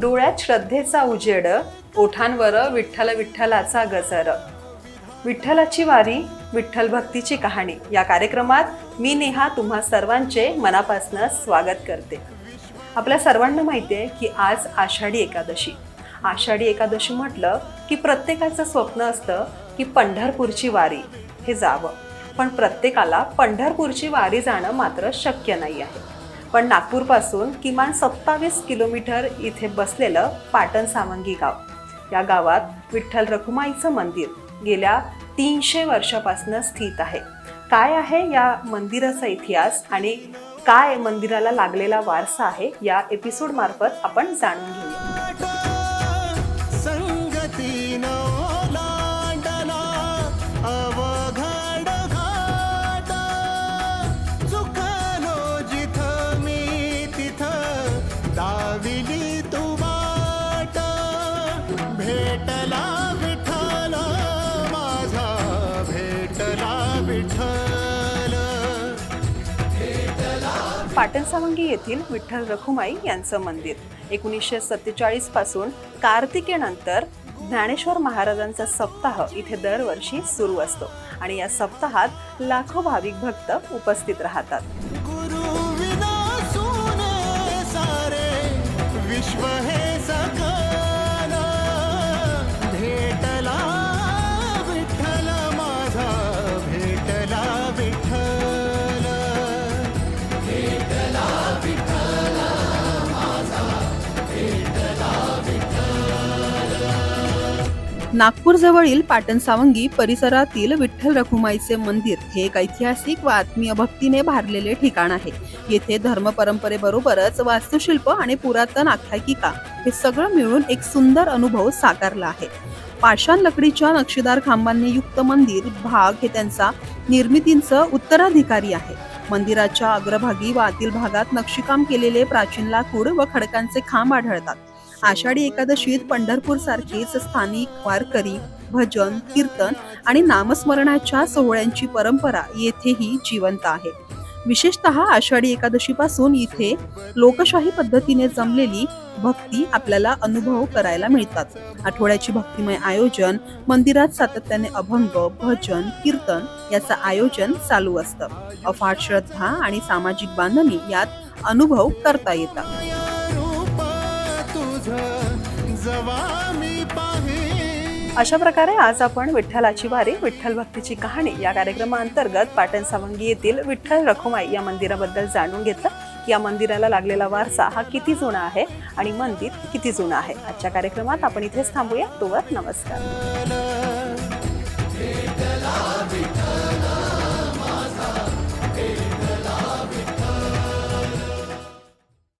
डोळ्यात श्रद्धेचा उजेड ओठांवर विठ्ठल विठ्ठलाचा गजर. विठ्ठलाची वारी विठ्ठल भक्तीची कहाणी. या कार्यक्रमात मी नेहा तुम्हा सर्वांचे मनापासून स्वागत करते. आपल्या सर्वांना माहिती आहे की आज आषाढी एकादशी. आषाढी एकादशी म्हटलं की प्रत्येकाचं स्वप्न असतं की पंढरपूरची वारी हे जावं. पण प्रत्येकाला पंढरपूरची वारी जाणं मात्र शक्य नाही आहे. पण नागपूरपासून किमान सत्तावीस किलोमीटर इथे बसलेलं पाटण सावंगी गाव. या गावात विठ्ठल रखुमाईचं मंदिर गेल्या तीनशे वर्षापासून स्थित आहे. काय आहे या मंदिराचा इतिहास आणि काय मंदिराला लागलेला वारसा आहे या एपिसोड मार्फत आपण जाणून घेऊया. पाटण सावंगी येथील विठ्ठल रखुमाई यांचं मंदिर. एकोणीसशे सत्तेचाळीसपासून कार्तिकेनंतर ज्ञानेश्वर महाराजांचा सप्ताह इथे दरवर्षी सुरू असतो. आणि या सप्ताहात लाखो भाविक भक्त उपस्थित राहतात. नागपूरजवळील पाटण सावंगी परिसरातील विठ्ठल रखुमाईचे मंदिर हे एक ऐतिहासिक व आत्मीय भक्तीने भारलेले ठिकाण आहे. येथे धर्म परंपरेबरोबरच वास्तुशिल्प आणि पुरातन आख्यायिका हे सगळं मिळून एक सुंदर अनुभव साकारला आहे. पाषाण लकडीच्या नक्षीदार खांबांनी युक्त मंदिर भाग हे त्यांचा निर्मितींचं उत्तराधिकारी आहे. मंदिराच्या अग्रभागी व आतील भागात नक्षीकाम केलेले प्राचीन लाकूड व खडकांचे खांब आढळतात. आषाढी एकादशीत पंढरपूर सारखीच स्थानिक वारकरी भजन कीर्तन आणि नामस्मरणाच्या सोहळ्यांची परंपरा येथेही जिवंत आहे. विशेषतः आषाढी एकादशी पासून इथे लोकशाही पद्धतीने जमलेली भक्ती आपल्याला अनुभव करायला मिळतात. आठवड्याची भक्तिमय आयोजन मंदिरात सातत्याने अभंग भजन कीर्तन याचं आयोजन चालू असतं. अफाट श्रद्धा आणि सामाजिक बांधणी यात अनुभव करता येतात. अशा प्रकारे आज आपण विठ्ठलाची वारी विठ्ठल भक्तीची कहाणी या कार्यक्रमाअंतर्गत पाटण सावंगी येथील विठ्ठल रखुमाई या मंदिराबद्दल जाणून घेतलं. या मंदिराला लागलेला वारसा हा किती जुना आहे आणि मंदिर किती जुनं आहे. आजच्या कार्यक्रमात आपण इथेच थांबूया. तोवर नमस्कार.